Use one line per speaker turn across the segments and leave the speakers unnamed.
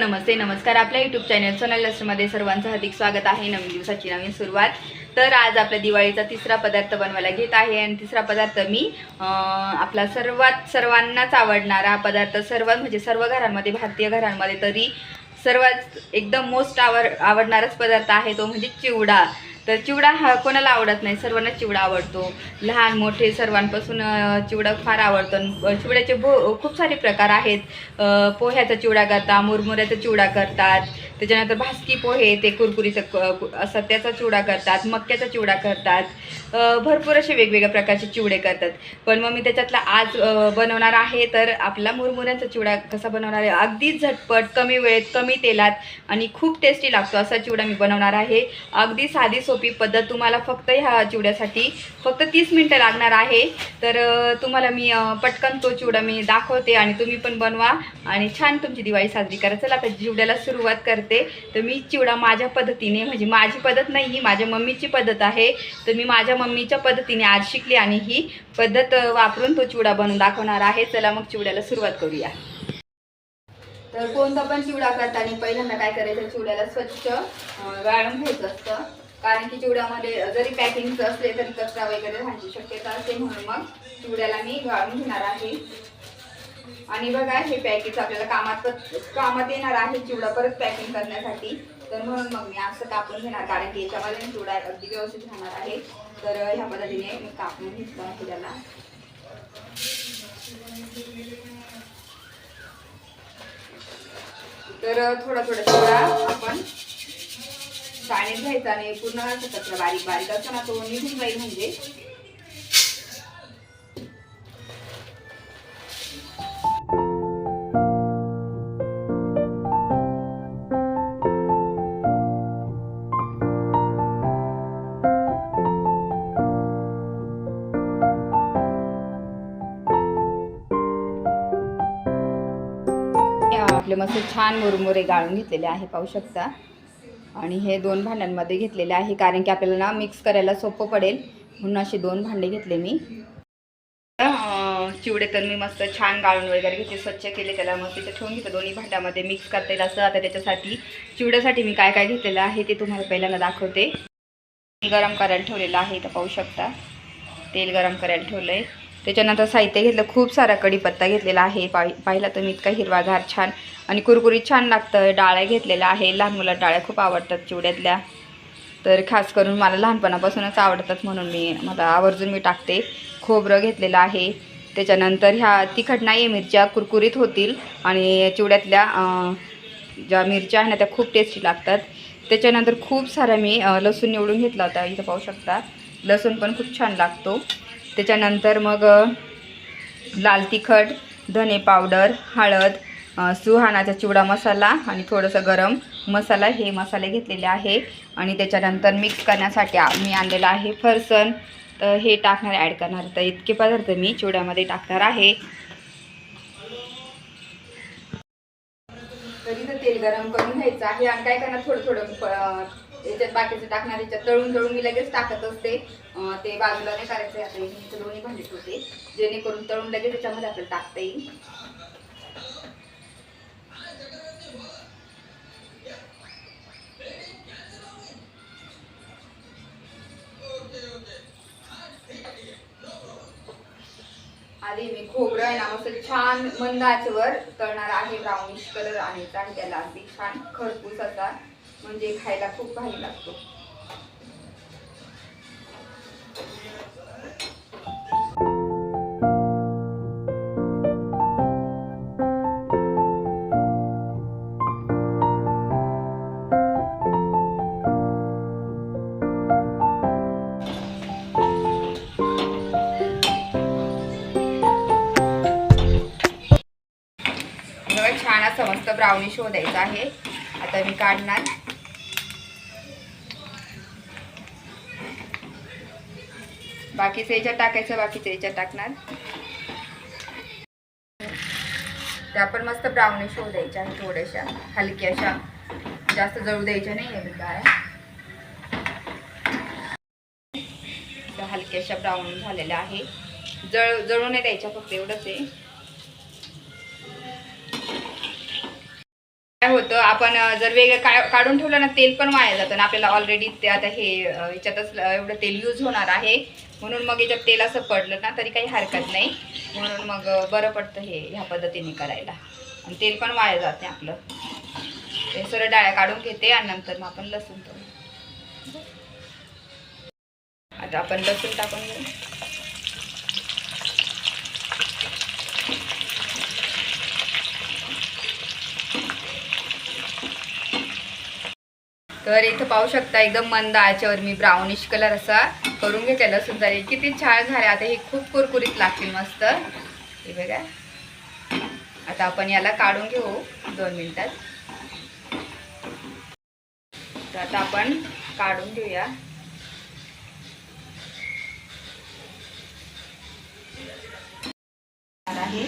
नमस्ते नमस्कार. आपल्या YouTube channel Sonal लस्टरमध्ये सर्वांचं हार्दिक स्वागत आहे. नवीन दिवसाची नवीन सुरुवात. तर आज आपल्या दिवाळीचा तिसरा पदार्थ बनवायला घेत आहे आणि तिसरा पदार्थ मी आपला सर्वात सर्वांनाच आवडणारा पदार्थ सर्वात म्हणजे सर्व घरांमध्ये भारतीय घरांमध्ये तरी सर्वात एकदम मोस्ट आवड आवडणाराच पदार्थ आहे तो म्हणजे चिवडा. तर चिवडा हा कोणाला आवडत नाही? सर्वांना चिवडा आवडतो. लहान मोठे सर्वांपासून चिवडा फार आवडतो. चिवड्याचे भो खूप सारे प्रकार आहेत. पोह्याचा चिवडा करतात मुरमुऱ्याचा चिवडा करतात. त्याच्यानंतर भास्की पोहे ते कुरकुरीचं असतात त्याचा चिवडा करतात. मक्याचा चिवडा करतात. भरपूर असे वेगवेगळ्या प्रकारचे चिवडे करतात. पण मग मी त्याच्यातला आज बनवणार आहे तर आपला मुरमुऱ्यांचा चिवडा कसा बनवणार आहे? अगदी झटपट कमी वेळेत कमी तेलात आणि खूप टेस्टी लागतो असा चिवडा मी बनवणार आहे. अगदी साधी सोपी पद्धत तुम्हाला फक्त ह्या चिवड्यासाठी फक्त तीस मिनटं लागणार आहे. तर तुम्हाला मी पटकन तो चिवडा मी दाखवते आणि तुम्ही पण बनवा आणि छान तुमची दिवाळी साजरी करा. चला आता चिवड्याला सुरुवात करते. तर मी चिवडा माझ्या पद्धतीने म्हणजे माझी पद्धत नाही ही माझ्या मम्मीची पद्धत आहे. तर मी माझ्या मम्मीच्या पद्धतीने आज शिकली आणि ही पद्धत वापरून तो चिवडा बनवून दाखवणार आहे. चला मग चिवड्याला सुरुवात करूया. तर कोणता पण चिवडा करताना पहिल्यांदा काय करायचं? चिवड्याला स्वच्छ गाळून घ्यायचं असतं. कारण की चिवड्यामध्ये जरी पॅकिंगचं असले तरी कचरा वगैरे राहण्याची शक्यता असते म्हणून मग चिवड्याला मी गाळून घेणार आहे. आणि बघा हे पॅकेज आपल्याला कामात कामात येणार आहे चिवडा परत पॅकिंग करण्यासाठी. तर म्हणून मग मी असं कापून घेणार कारण की याच्यामध्ये चिवडा अगदी व्यवस्थित राहणार आहे. तर ह्या पद्धतीने मी कापून घेतलं आहे त्याला तर थोडा थोडा चिवडा आपण चाळणीत घ्यायचा आणि पूर्ण कचरा बारीक बारीक असतो ना तो निघून जाईल म्हणजे. आपले मस्त छान मुरमुरे गाळून घेतलेले आहे पाहू शकता. आणि हे दोन भांड्यांमध्ये घेतलेले आहे कारण की आपल्याला ना मिक्स करायला सोपं पडेल. म्हणून असे दोन भांडे घेतले मी. चिवडे तर मी मस्त छान गाळून वगैरे घेतले स्वच्छ केले त्याला मस्त तिथे ठेवून घेतलं दोन्ही भांड्यामध्ये मिक्स करता येईल असं आता त्याच्यासाठी. चिवड्यासाठी मी काय काय घेतलेलं आहे ते तुम्हाला पहिल्यांदा दाखवते. गरम करायला ठेवलेलं आहे इथं पाहू शकता. तेल गरम करायला ठेवलं आहे त्याच्यानंतर साहित्य घेतलं खूप सारा कढीपत्ता घेतलेला आहे. पाहि पाहिला तुम्ही इतका हिरवागार छान आणि कुरकुरीत छान लागतं. डाळ्या घेतलेल्या आहे. लहान मुलं डाळ्या खूप आवडतात चिवड्यातल्या. तर खास करून मला लहानपणापासूनच आवडतात म्हणून मी मला आवर्जून मी टाकते. खोबरं घेतलेलं आहे. त्याच्यानंतर ह्या तिखट नाही मिरच्या कुरकुरीत होतील आणि चिवड्यातल्या ज्या मिरच्या आहे ना त्या खूप टेस्टी लागतात. त्याच्यानंतर खूप सारा मी लसूण निवडून घेतला होता. इथं पाहू शकता. लसूण पण खूप छान लागतो. त्याच्यानंतर मग लाल तिखट धने पावडर हळद सुहानाचा चिवडा मसाला आणि थोडंसं गरम मसाला हे मसाले घेतलेले आहे. आणि त्याच्यानंतर मिक्स करण्यासाठी मी आणलेलं आहे फरसन. तर हे टाकणार ॲड करणार. तर इतके पदार्थ मी चिवड्यामध्ये टाकणार आहे. तर तेल गरम करून घ्यायचं आहे. आणि काय करणार? थोडं थोडं याच्यात बाकीचं टाकणार याच्यात तळून तळून मी लगेच टाकत असते. ते बाजूला नाही करायचं आता हे इथं दोन्ही भांडे ठेवते. जेणेकरून तळून लगेच त्याच्यामध्ये आपल्याला टाकता येईल. आधी मी खोबरं आहे ना मस्त छान मंद आचेवर तळणार आहे. ब्राउनिश कलर आणायचा आहे त्याला अगदी छान खरपूस असा. म्हणजे खायला खूप भारी लागतो. छान असं मस्त ब्राउनिश होऊ द्यायचा आहे. आता मी काढणार. बाकीचं याच्यात टाकायचं बाकीचं याच्यात टाकणार. त्या पण मस्त ब्राउनिश होऊ द्यायच्या आहे थोड्याशा हलक्याशा जास्त जळू द्यायच्या नाही आहे काय हलक्याशा ब्राऊन झालेल्या आहे. जळ जळू नाही द्यायच्या फक्त एवढंच आहे. आपण जर वेगळं का काढून ठेवलं ना तेल पण वाया जातं. ना आपल्याला ऑलरेडी ते आता हे याच्यातच एवढं तेल यूज होणार आहे. म्हणून मग याच्यात तेल असं पडलं ना तरी काही हरकत नाही. म्हणून मग बरं पडतं हे ह्या पद्धतीने करायला. आणि तेल पण वाया जाते आपलं. ते सर डाळ्या काढून घेते आणि नंतर मग आपण लसूण आता आपण लसूण टाकून घेऊ. तर इथं पाहू शकता एकदम मंद याच्यावर मी ब्राउनिश कलर असा करून घेतलेला लसूण किती छान झाले आता हे खूप कुरकुरीत लागतील मस्त. हे बघा. आता आपण याला काढून घेऊ दोन मिनिटात. तर आता आपण काढून घेऊया आहे आणि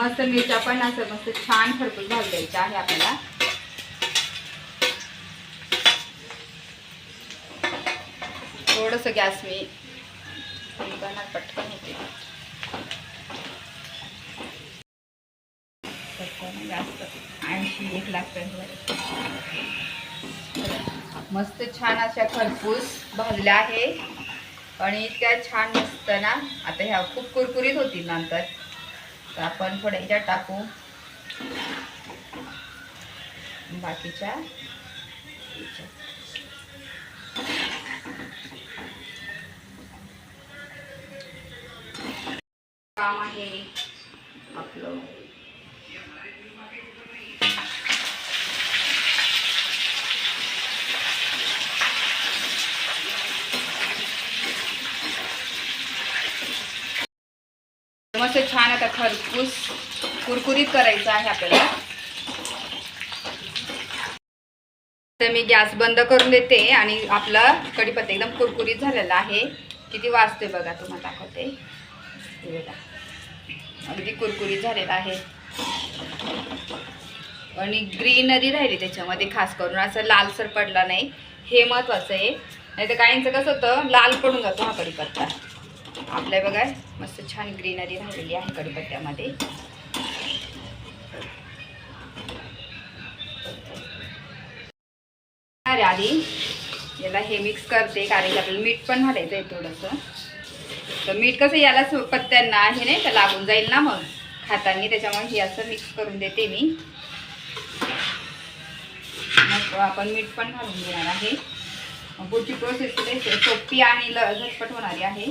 मस्त मिरच्या पण असं मस्त छान खरपूस भाजून द्यायच्या आहे आपल्याला. थोडस गॅस मी पटकन होते जास्त ऐंशी एक लाख मस्त छान अशा खरपूस भाजल्या आहे. आणि इतक्या छान मस्त ना आता ह्या खूप कुरकुरीत होतील नंतर. तर आपण थोड्या टाकू. बाकीच्या. काम आहे. आपलं मस्त छान आता खरपूस कुरकुरीत करायचं आहे आपल्याला. तर मी गॅस बंद करून देते आणि आपला कढीपत्ता एकदम कुरकुरीत झालेला आहे. किती वाजते बघा तुम्हाला दाखवते. बघा अगदी कुरकुरीत झालेला आहे. आणि ग्रीनरी राहिली त्याच्यामध्ये खास करून असं लालसर पडला नाही. हे महत्वाचं आहे. नाही तर काहींचं कसं होतं लाल पडून जातो हा कढीपत्ता. आपल्या बघा मस्त छान ग्रीनरी राहिलेली आहे कढीपत्त्यामध्ये. अरे आधी याला हे मिक्स करते कारण की आपल्याला मीठ पण घालायचं आहे थोडंसं. तर मीठ कसं याला पत्त्यांना हे नाही तर लागून जाईल ना मग? खातानी त्याच्यामुळे हे असं मिक्स करून देते मी. मग आपण मीठ पण घालून घेणार आहे. मग पुढची प्रोसेस सोपी आणि ल झटपट होणारी आहे.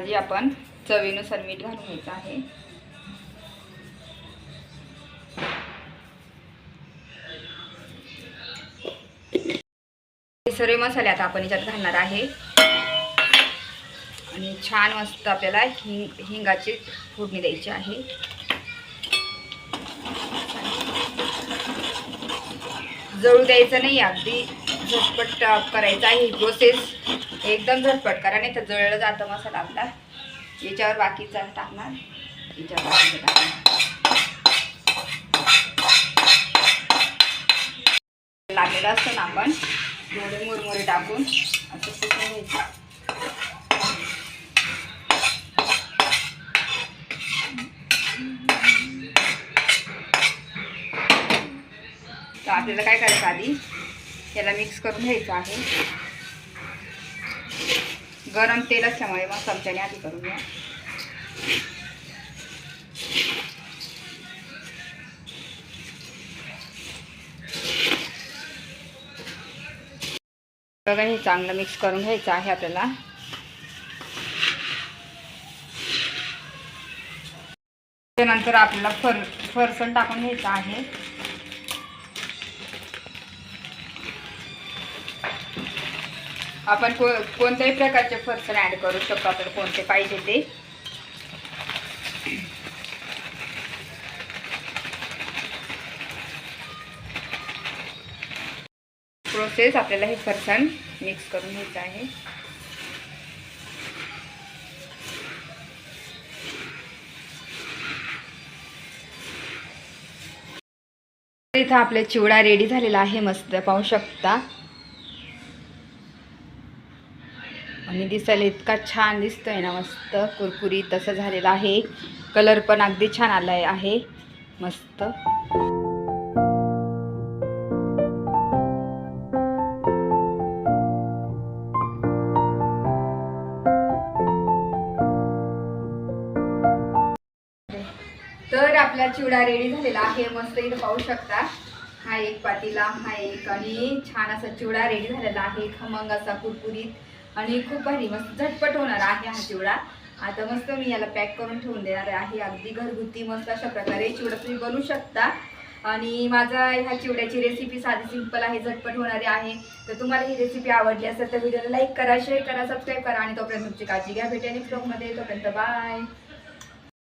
आधी आपण चवीनुसार मीठ घालून घ्यायचं आहे. सर्व मसाले आता आपण याच्यात घालणार आहे. आणि छान मस्त आपल्याला हिंग हिंगाची फोडणी द्यायची आहे. जळू द्यायचं नाही अगदी झटपट करायचा आहे ही प्रोसेस एकदम झटपट करा नाही तर जळलं जातं मसाला आपला. याच्यावर बाकीचा टाकणार. याच्यावर टाकणार. लागलेलं असतं ना आपण थोडे मुरमुरे टाकून. असं सुकून घ्यायचं. तर आपल्याला काय करायचं आधी? याला मिक्स करून घ्यायचं आहे. गरम तेल असल्यामुळे मग चमच्याने आधी करून घ्या. बघा हे चांगलं मिक्स करून घ्यायचं आहे आपल्याला. त्यानंतर आपल्याला फर फरसण टाकून घ्यायचं आहे. आपण को कोणत्याही प्रकारचे फरसण ॲड करू शकतो. आपण कोणते पाहिजे ते. प्रोसेस आपल्याला हे फरसाण मिक्स करून घ्यायचं आहे. इथं आपले चिवडा रेडी झालेला आहे. मस्त पाहू शकता. आणि दिसायला इतका छान दिसतोय ना मस्त कुरकुरीत तसं झालेलं आहे. कलर पण अगदी छान आलाय आहे. मस्त. तर आपला चिवडा रेडी झालेला आहे. मस्त इथं पाहू शकता. हा एक पातीला हा एक आणि छान असा चिवडा रेडी झालेला आहे. खमंग असा कुरकुरीत. आणि खूप भारी मस्त झटपट होणार आहे हा चिवडा. आता मस्त मी याला पॅक करून ठेवून देणार आहे. अगदी घरगुती मस्त अशा प्रकारे चिवडा तुम्ही बनवू शकता. आणि माझा ह्या चिवड्याची रेसिपी साधी सिंपल आहे झटपट होणारी आहे. तर तुम्हाला ही रेसिपी आवडली असेल तर व्हिडिओला लाईक करा शेअर करा सबस्क्राईब करा. आणि तोपर्यंत तुमची काळजी घ्या. भेटेल नेक्स्ट ब्लॉगमध्ये तोपर्यंत बाय